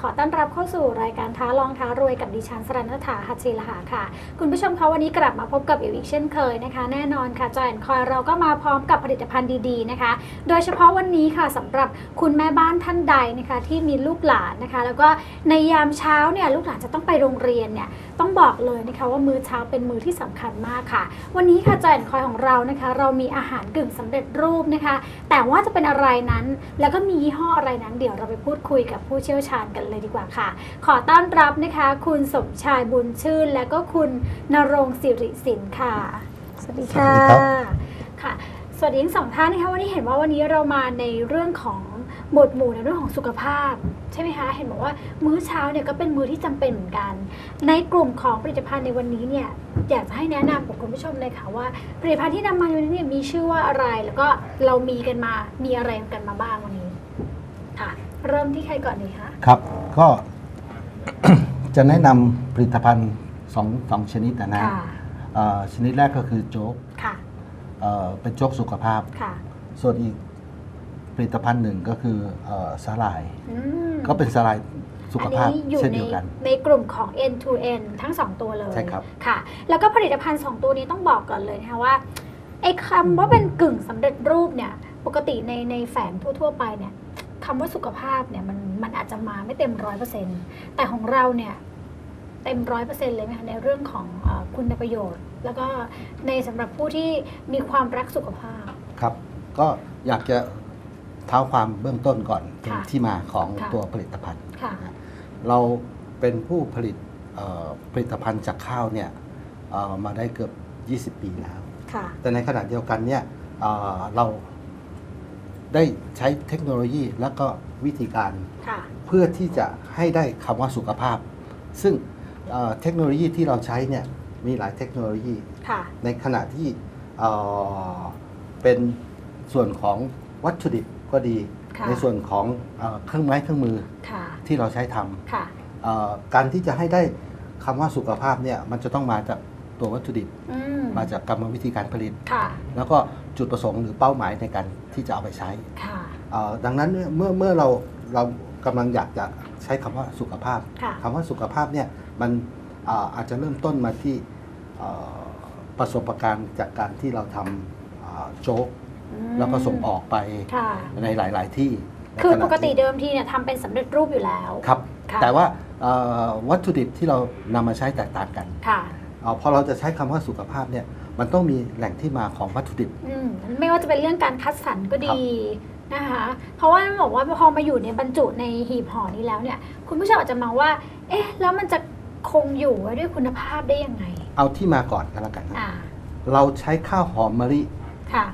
ขอต้อนรับเข้าสู่รายการท้าลองท้ารวยกับดิฉันสรันถาหัตชีลหาค่ะ คุณผู้ชมคะวันนี้กลับมาพบกับอิวอีกเช่นเคยนะคะ แน่นอนค่ะจอยแอนคอยเราก็มาพร้อมกับผลิตภัณฑ์ดีๆนะคะ โดยเฉพาะวันนี้ค่ะสำหรับคุณแม่บ้านท่านใดนะคะที่มีลูกหลานนะคะ แล้วก็ในยามเช้าเนี่ยลูกหลานจะต้องไปโรงเรียนเนี่ย ต้องบอกเลยนะคะว่ามื้อเช้าเป็นมื้อที่สำคัญมากค่ะ วันนี้ค่ะจอยแอนคอยของเรานะคะ เรามีอาหารกึ่งสำเร็จรูปนะคะ แต่ว่าจะเป็นอะไรนั้น แล้วก็มียี่ห้ออะไรนั้น เดี๋ยวเราไปพูดคุยกับผู้เชี่ยวชาญกันเลยดีกว่าค่ะ ขอต้อนรับนะคะ คุณสมชายบุญชื่น และก็คุณนรงค์สิริสินค่ะ สวัสดีค่ะสวัสดีครับค่ะสวัสดีทั้งสองท่านนะคะวันนี้เห็นว่าวันนี้เรามาในเรื่องของ หมวดหมู่ในเรื่องของสุขภาพ ใช่ไหมคะ เห็นบอกว่ามื้อเช้าเนี่ยก็เป็นมื้อที่จำเป็นเหมือนกัน ในกลุ่มของผลิตภัณฑ์ในวันนี้เนี่ยอยากจะให้แนะนำกับคุณผู้ชมเลยค่ะว่า ผลิตภัณฑ์ที่นำมาในวันนี้เนี่ยมีชื่อว่าอะไรแล้วก็เรามีกันมามีอะไรกันมาบ้างวันนี้ค่ะเริ่มที่ใครก่อนดีคะครับก็ จะแนะนำผลิตภัณฑ์สองสองชนิดนะนะค่ะเอ่อชนิดแรกก็คือโจ๊กค่ะเอ่อเป็นโจ๊กสุขภาพ ค่ะ ส่วนอีก ผลิตภัณฑ์หนึ่งก็คือเอ่อสาหร่าย อืมก็เป็นสาหร่ายสุขภาพอันนี้อยู่เช่นในเดียวกัน ในกลุ่มของ N to N ทั้ง 2 ตัวเลยใช่ครับ ค่ะ แล้วก็ผลิตภัณฑ์ 2 ตัวนี้ต้องบอกก่อนเลยนะคะว่าไอ้คำว่าเป็นกึ่งสำเร็จรูปเนี่ย ปกติในในแฝงทั่วๆไปเนี่ยคำว่าสุขภาพเนี่ยมันมันอาจจะมาไม่เต็มร้อยเปอร์เซ็นต์แต่ของเราเนี่ย เต็มร้อยเปอร์เซ็นต์เลยไหมคะในเรื่องของเออคุณประโยชน์ แล้วก็ในสำหรับผู้ที่มีความรักสุขภาพ ครับ ก็อยากจะ เท้าความเบื้องต้นก่อนถึงค่ะที่มาของค่ะ ตัวผลิตภัณฑ์ ค่ะ เราเป็นผู้ผลิตเอ่อผลิตภัณฑ์จากข้าวเนี่ยเอ่อมาได้เกือบ 20 ปีแล้ว ค่ะ แต่ในขณะเดียวกันเนี่ยเอ่อเราได้ใช้เทคโนโลยีและก็วิธีการ ค่ะ เพื่อที่จะให้ได้คำว่าสุขภาพ ซึ่งเอ่อเทคโนโลยีที่เราใช้เนี่ยมีหลายเทคโนโลยี ค่ะ ในขณะที่เอ่อเป็นส่วนของวัตถุดิบ ก็ดีค่ะ ในส่วนของเอ่อเครื่องไม้เครื่องมือค่ะ ที่เราใช้ทำค่ะเอ่อการที่จะให้ได้คำว่าสุขภาพเนี่ยมันจะต้องมาจากตัววัตถุดิบอืมมาจากกรรมวิธีการผลิต ค่ะ แล้วก็จุดประสงค์หรือเป้าหมายในการที่จะเอาไปใช้ ค่ะ เอ่อดังนั้นเนี่ยเมื่อเมื่อเราเรากำลังอยากจะใช้คำว่าสุขภาพค่ะ คำว่าสุขภาพเนี่ยมันเอ่ออาจจะเริ่มต้นมาที่เอ่อประสบการณ์จากการที่เราทำเอ่อโจ๊กอืม แล้วก็ส่งออกไปค่ะในหลาย ๆ ที่ คือในขณะปกติที่เดิมทีเนี่ยทำเป็นสำเร็จรูปอยู่แล้วครับค่ะแต่ว่าเอ่อวัตถุดิบที่เรานำมาใช้แตกต่างกันค่ะเอ่อพอเราจะใช้คำว่าสุขภาพเนี่ยมันต้องมีแหล่งที่มาของวัตถุดิบอืมไม่ว่าจะเป็นเรื่องการคัดสรรก็ดีนะคะ เพราะว่าบอกว่าพอมาอยู่ในบรรจุในหีบห่อนี้แล้วเนี่ย คุณผู้ชมอาจจะมองว่า เอ๊ะ แล้วมันจะคงอยู่ไว้ด้วยคุณภาพได้ยังไง เอาที่มาก่อนกันแล้วกันนะอ่าเราใช้ข้าวหอมมะลิค่ะ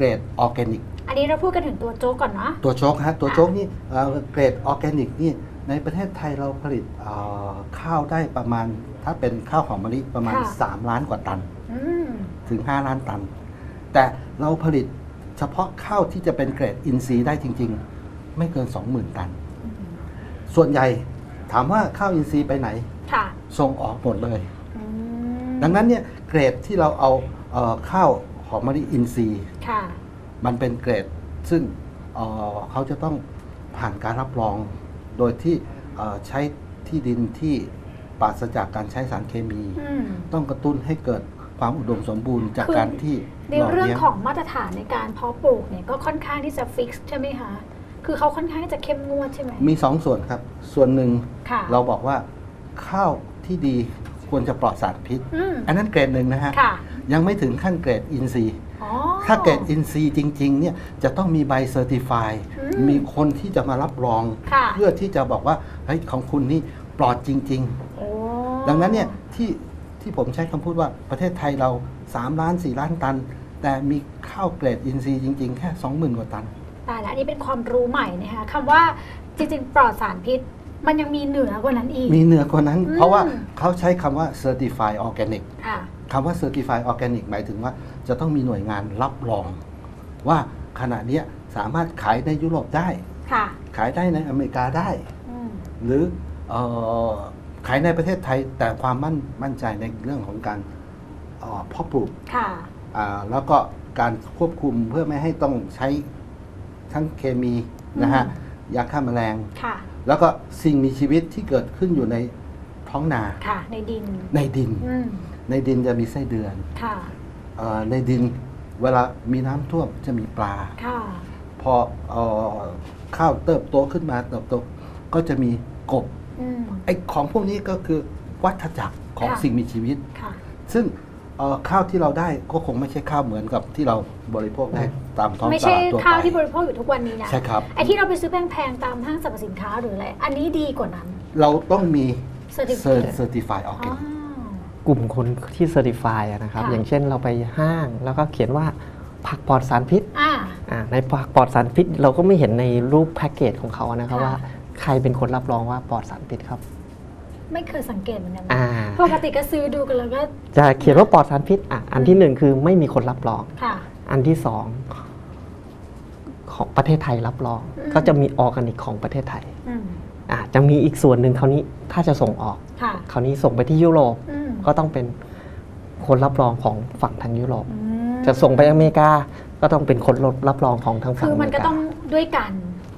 เกรดออร์แกนิก อันนี้เราพูดกันถึงตัวโจ๊กก่อนเนาะ ตัวโจ๊กฮะ ตัวค่ะโจ๊กนี่เอ่อเกรดออร์แกนิกนี่ ในประเทศไทยเราผลิตเอ่อข้าวได้ประมาณ ถ้าเป็นข้าวหอมมะลิประมาณ3ล้านกว่าตัน อืม ถึง 5 ล้านตัน แต่เราผลิตเฉพาะข้าวที่จะเป็นเกรดอินทรีย์ได้จริง ๆ ไม่เกิน 20,000 ตัน ส่วนใหญ่ถามว่าข้าวอินทรีย์ไปไหน ค่ะส่งออกหมดเลย อืมดังนั้นเนี่ยเกรดที่เราเอาเอ่อข้าว หอมมะลิอินทรีย์ค่ะ มันเป็นเกรดซึ่งเอ่อเขาจะต้องผ่านการรับรอง โดยที่เอ่อใช้ที่ดินที่ปราศจากการใช้สารเคมี อืม ต้องกระตุ้นให้เกิดความอุดมสมบูรณ์จากคือ การที่ในหล่อเรื่องเลี้ยง ของมาตรฐานในการเพาะปลูกเนี่ยก็ค่อนข้างที่จะฟิกซ์ใช่ไหมคะ คือเขาค่อนข้างที่จะเข้มงวดใช่ไหมมีสองส่วนครับ ส่วนหนึ่งค่ะเราบอกว่าข้าวที่ดีควรจะปลอดสารพิษ อืมอันนั้นเกรดหนึ่งนะฮะ ค่ะ ยังไม่ถึงขั้นเกรดอินทรีย์อ๋อถ้าเกรดอินทรีย์จริงๆเนี่ยจะต้องมีใบเซอร์ติฟายอืมมีคนที่จะมารับรองค่ะเพื่อที่จะบอกว่าเฮ้ยของคุณนี่ปลอดจริงโอ้ๆดังนั้นเนี่ยที่ที่ผมใช้คำพูดว่าประเทศไทยเรา 3 ล้าน 4 ล้านตัน แต่มีข้าวเกรดอินทรีย์จริง ๆ แค่ 20,000 กว่าตันตายแล้วอันนี้เป็นความรู้ใหม่นะคะคำว่าจริง ๆ ปลอดสารพิษ มันยังมีเหนือกว่านั้นอีก มีเหนือกว่านั้นอืมเพราะว่าเขาใช้คำว่า certified organic ค่ะคำว่า certified organic หมายถึงว่าจะต้องมีหน่วยงานรับรอง ว่าขณะเนี้ยสามารถขายในยุโรปได้ ค่ะ ขายได้ในอเมริกาได้ อืมหรือเออขายในประเทศไทยแต่ความมั่นมั่นใจในเรื่องของการเออเพาะปลูกค่ะ อ่าแล้วก็การควบคุมเพื่อไม่ให้ต้องใช้ทั้งเคมีนะฮะอืมยาฆ่าแมลง ค่ะ แล้วก็สิ่งมีชีวิตที่เกิดขึ้นอยู่ในท้องนาค่ะ ในดิน ในดิน อืม ในดินจะมีไส้เดือนค่ะเออในดินเวลามีน้ำท่วมจะมีปลา ค่ะพอเอ่อข้าวเติบโตขึ้นมาเติบโตก็จะมีกบอืม ไอ้ของพวกนี้ก็คือวัฏจักรของค่ะ สิ่งมีชีวิต ค่ะซึ่งเอ่อข้าวที่เราได้ก็คงไม่ใช่ข้าวเหมือนกับที่เราบริโภคได้ตามท้องไม่ตใช่ลาดทั่วข้าวไปที่บริโภคอยู่ทุกวันนี้นะใช่ครับ ไอ้ที่เราไปซื้อแพงๆตามห้างสรรพสินค้าหรืออะไรอันนี้ดีกว่านั้นเราต้องมี Certificate เซอร์ติฟายออร์แกอ๋อนิก กลุ่มคนที่เซอร์ติฟายนะครับ ค่ะ อย่างเช่นเราไปห้างแล้วก็เขียนว่าผักปลอดสารพิษอ่า อ่าในผักปลอดสารพิษ เราก็ไม่เห็นในรูปแพ็กเกจของเขานะครับค่ะ ว่าใครเป็นคนรับรองว่าปลอดสารพิษครับไม่เคยสังเกตเหมือนกันนะอ่าปกติก็ซื้อดูกันแล้วก็จะเขียนว่าปลอดสารพิษอะอันที่หนึ่งคือไม่มีคนรับรอง ค่ะ อันที่สองของประเทศไทยรับรอง อืม ก็จะมีออร์แกนิกของประเทศไทย อืม อะจะมีอีกส่วนหนึ่งคราวนี้ถ้าจะส่งออก ค่ะคราวนี้ส่งไปที่ยุโรปอืมก็ต้องเป็นคนรับรองของฝั่งทางยุโรป อืมจะส่งไปอเมริกาก็ต้องเป็นคนรับรองของทางฝั่งคืออเมมันริก็กาต้องด้วยกัน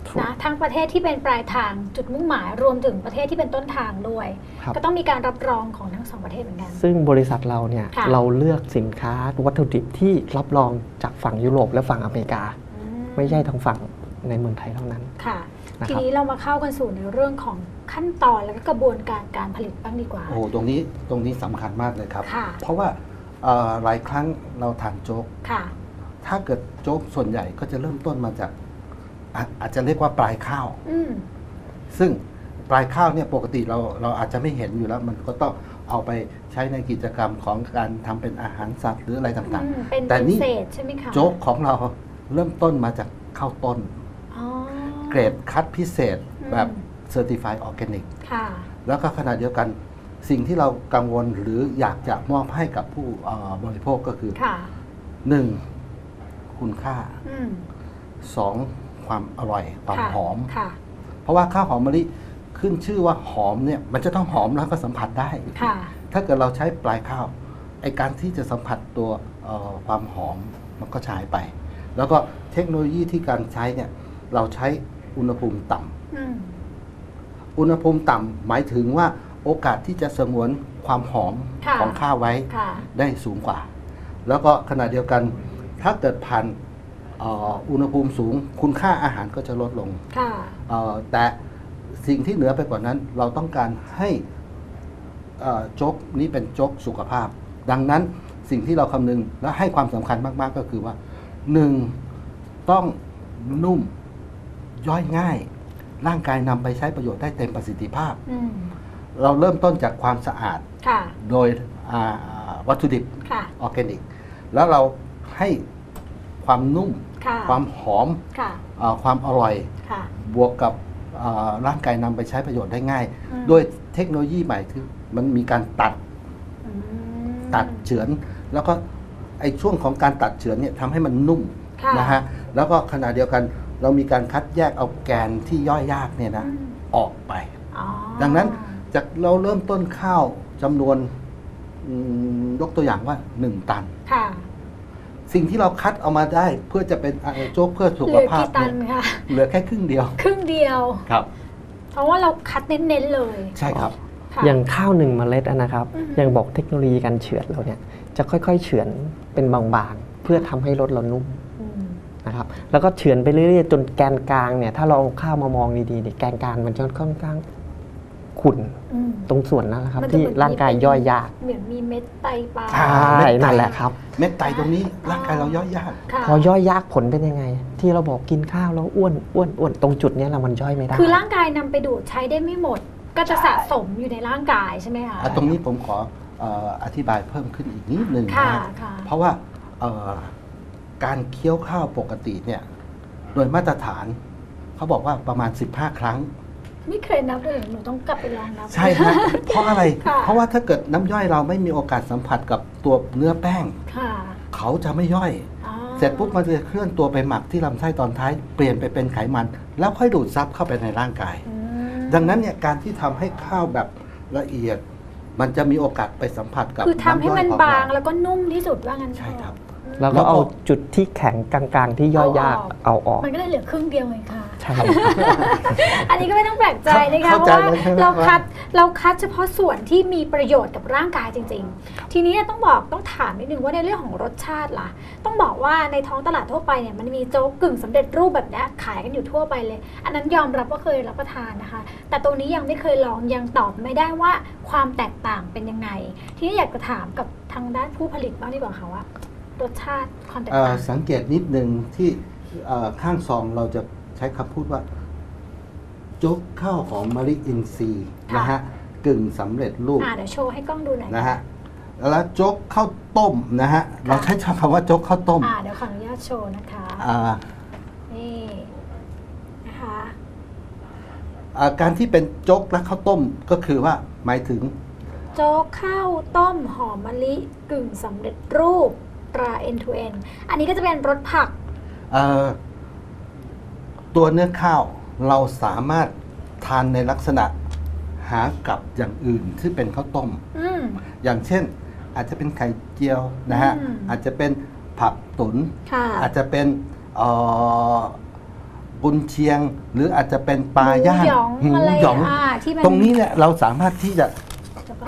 ถูกนะทั้งประเทศที่เป็นปลายทางจุดมุ่งหมายรวมถึงประเทศที่เป็นต้นทางด้วย ครับ ก็ต้องมีการรับรองของทั้งสองประเทศเหมือนกัน ซึ่งบริษัทเราเนี่ยค่ะ เราเลือกสินค้าวัตถุดิบที่รับรองจากฝั่งยุโรปและฝั่งอเมริกา อืไม่ใช่ทางฝั่งในเมืองไทยเท่านั้น ค่ะ นะครับทีนี้เรามาเข้ากันสู่ในเรื่องของขั้นตอนและก็กระบวนการการผลิตบ้างดีกว่า โอ้ตรงนี้ตรงนี้สำคัญมากเลยครับ ค่ะเพราะว่าเอ่อหลายครั้งเราทานโจ๊ก ค่ะ ถ้าเกิดโจ๊กส่วนใหญ่ก็จะเริ่มต้นมาจากอาอาจจะเรียกว่าปลายข้าว อืม ซึ่งปลายข้าวเนี่ยปกติเราเราอาจจะไม่เห็นอยู่แล้ว มันก็ต้องเอาไปใช้ในกิจกรรมของการทำเป็นอาหารสัตว์หรืออะไรต่างอืมเป็นแต่นี่เป็นเศษใช่ไหมคะๆโจ๊กของเราเริ่มต้นมาจากข้าวต้นอ๋อ เกรดคัดพิเศษอืมแบบ Certified Organic ค่ะแล้วก็ขณะเดียวกันสิ่งที่เรากังวลหรืออยากจะมอบให้กับผู้เอ่อบริโภคก็คือค่ะหนึ่งคุณค่าอืมสองความอร่อยความค่ะหอมค่ะเพราะว่าข้าวหอมมะลิขึ้นชื่อว่าหอมเนี่ยมันจะต้องหอมแล้วก็สัมผัสได้ค่ะถ้าเกิดเราใช้ปลายข้าวไอการที่จะสัมผัสตัวเอ่อความหอมมันก็หายไป แล้วก็เทคโนโลยีที่การใช้เนี่ยเราใช้ อุณหภูมิต่ำอืมอุณหภูมิต่ำหมายถึงว่าโอกาสที่จะสงวนความหอมค่ะของข้าวไว้ค่ะได้สูงกว่า แล้วก็ขณะเดียวกันถ้าเกิดผ่านเอ่ออุณหภูมิสูง คุณค่าอาหารก็จะลดลงค่ะเอ่อแต่สิ่งที่เหนือไปกว่านั้น เราต้องการให้เอ่อโจ๊กนี้เป็นโจ๊กสุขภาพ ดังนั้นสิ่งที่เราคำนึงและให้ความสำคัญมาก ๆ ก็คือว่าหนึ่งต้องนุ่ม ย่อยง่าย ร่างกายนำไปใช้ประโยชน์ได้เต็มประสิทธิภาพ อืมเราเริ่มต้นจากความสะอาดค่ะ โดยอ่าวัตถุดิบค่ะ ออร์แกนิก แล้วเราให้ความนุ่ม ค่ะ ความหอมค่ะอาความอร่อย ค่ะ บวกกับอ่าร่างกายนำไปใช้ประโยชน์ได้ง่าย อืมโดยเทคโนโลยีใหม่คือมันมีการตัด อืมตัดเฉือน แล้วก็ไอช่วงของการตัดเฉือนเนี่ยทำให้มันนุ่มค่ะ นะฮะแล้วก็ขณะเดียวกัน เรามีการคัดแยกเอาแกนที่ย่อยยากเนี่ยนะอืมออกไปอ๋อดังนั้นจากเราเริ่มต้นข้าวจำนวนอืมยกตัวอย่างว่า 1 ตันค่ะสิ่งที่เราคัดเอามาได้เพื่อจะเป็นอ่าโจ๊กเพื่อสุเหขลือภาพกี่ตันเนี่ยคะเหลือแค่ครึ่งเดียว ครึ่งเดียวครับ เพราะว่าเราคัดเน้นๆเลย ใช่ครับค่ะอย่างข้าวหนึ่งเมล็ดอะนะครับอือฮึยังบอกเทคโนโลยีการเฉือนเราเนี่ย จะค่อยๆเฉือนเป็นบางๆ เพื่อทำให้รสเรานุ่มอืม นะครับแล้วก็เฉือนไปเรื่อยๆ จนแกนกลางเนี่ยถ้าเราเอาข้าวมามองดีๆเนี่ยแกนกลางมันจะค่อนข้างขุ่นอืมตรงส่วนนั้นแหละครับ มันจะที่เหมือนร่างกายย่อยยากเหมือนมีเม็ดไตปลาใช่ใช่นั่นแหละครับ เม็ดไตตรงนี้ร่างกายเราย่อยยาก ค่ะพอย่อยยากผลเป็นยังไง ที่เราบอกกินข้าวแล้วอ้วนอ้วนอ้วนตรงจุดเนี้ยเรามันย่อยไม่ได้ คือร่างกายนำไปดูดใช้ได้ไม่หมด ก็จะสะสมอยู่ในร่างกายใช่ไหมคะ อะตรงนี้ผมขอเอ่ออธิบายเพิ่มขึ้นอีกนิดหนึ่งค่ะนะฮะค่ะ เพราะว่าเอ่อ การเคี้ยวข้าวปกติเนี่ยโดยมาตรฐานเขาบอกว่าประมาณ 15 ครั้ง ไม่เคยนับเลยหนูต้องกลับไปลองนับ ใช่ฮะเพราะอะไรค่ะเพราะว่าถ้าเกิดน้ำย่อยเราไม่มีโอกาสสัมผัสกับตัวเนื้อแป้งค่ะเขาจะไม่ย่อยอ๋อเสร็จปุ๊บมันจะเคลื่อนตัวไปหมักที่ลำไส้ตอนท้าย เปลี่ยนไปเป็นไขมัน แล้วค่อยดูดซับเข้าไปในร่างกายอืมดังนั้นเนี่ยการที่ทำให้ข้าวแบบละเอียด มันจะมีโอกาสไปสัมผัสกับคือทำให้มันำย่อยของบางเรแล้วก็นุ่มที่สุดว่างั้นใช่ครับอื แล้วแล้ก็วก็เอาจุดที่แข็งกลางๆ ที่ย่อยยากเอาออก มันก็เลยเหลือครึ่งเดียวเองค่ะใช่ อันนี้ก็ไม่ต้องแปลกใจนะคะเข้าเพใจราะว่าเลยใช่ไหมเราว่าคัดเราคัดเฉพาะส่วนที่มีประโยชน์กับร่างกายจริง ๆ ทีนี้ต้องบอกต้องถามนิดนึงว่าในเรื่องของรสชาติล่ะ ต้องบอกว่าในท้องตลาดทั่วไปเนี่ยมันมีโจ๊กกึ่งสำเร็จรูปแบบเนี้ยขายกันอยู่ทั่วไปเลย อันนั้นยอมรับว่าเคยรับประทานนะคะ แต่ตัวนี้ยังไม่เคยลองยังตอบไม่ได้ว่าความแตกต่างเป็นยังไง ทีนี้อยากจะถามกับทางด้านผู้ผลิตบ้างดีกว่าค่ะว่า รสชาติความแตกเอ่อต่างสังเกตนิดหนึ่งที่เอ่อข้างซองเราจะใช้คำพูดว่าโจ๊กข้าวหอมมะลิอินทรีย์ค่ะนะฮะกึ่งสำเร็จรูป อ่าเดี๋ยวโชว์ให้กล้องดูหน่อยนะฮะแล้วโจ๊กข้าวต้มนะฮะเราใช้คำว่าโจ๊กข้าวต้มอ่าเดี๋ยวขออนุญาตโชว์นะคะอ่านี่นะคะอ่าการที่เป็นโจ๊กและข้าวต้มก็คือว่าหมายถึงโจ๊กข้าวต้มหอมมะลิกึ่งสำเร็จรูป ตรา end to end อันนี้ก็จะเป็นรสผัก เอ่อตัวเนื้อข้าวเราสามารถทานในลักษณะหากับอย่างอื่นที่เป็นข้าวต้ม อืม อย่างเช่น อาจจะเป็นไข่เจียวนะฮะ อืม อาจจะเป็นผักตุน ค่ะ อาจจะเป็นเอ่อกุนเชียง หรืออาจจะเป็นปลาย่างหมูหยองหมูอะไรหยองอ่าที่มัน ตรงนี้เนี่ยเราสามารถที่จะ จะไป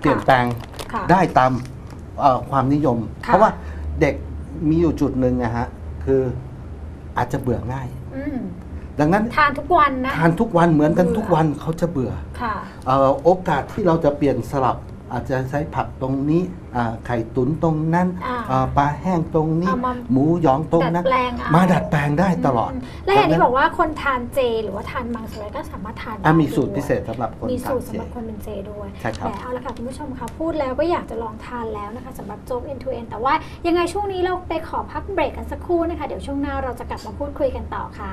เปลี่ยนแปลงค่ะ ได้ตาม เอ่อความนิยม ค่ะ เพราะว่าเด็กมีอยู่จุดหนึ่งนะฮะคืออาจจะเบื่อง่าย อืมดังนั้นทานทุกวันนะ ทานทุกวันเหมือนกันเบื่อทุกวันเขาจะเบื่อค่ะ เอ่อโอกาสที่เราจะเปลี่ยนสลับ อาจจะใช้ผักตรงนี้อ่าไข่ตุ๋นตรงนั้นอ่าอ่าปลาแห้งตรงนี้ เอามา หมูหยองตรงนั้นดัดแปลงเอามาดัดแปลงได้ตลอดมและอย่างที่ดังนั้นบอกว่าคนทานเจ หรือว่าทานมังสวิรัติก็สามารถทานอะได้มีสูตรด้วย พิเศษสำหรับคนมีทาสูนตรเจ สำหรับคนเป็นเจด้วยใช่ครับแต่เอาละค่ะคุณผู้ชมคะพูดแล้วก็อยากจะลองทานแล้วนะคะสำหรับโจ๊ก end to end แต่ว่ายังไงช่วงนี้เราไปขอพักเบรกกันสักครู่นะคะ เดี๋ยวช่วงหน้าเราจะกลับมาพูดคุยกันต่อค่ะ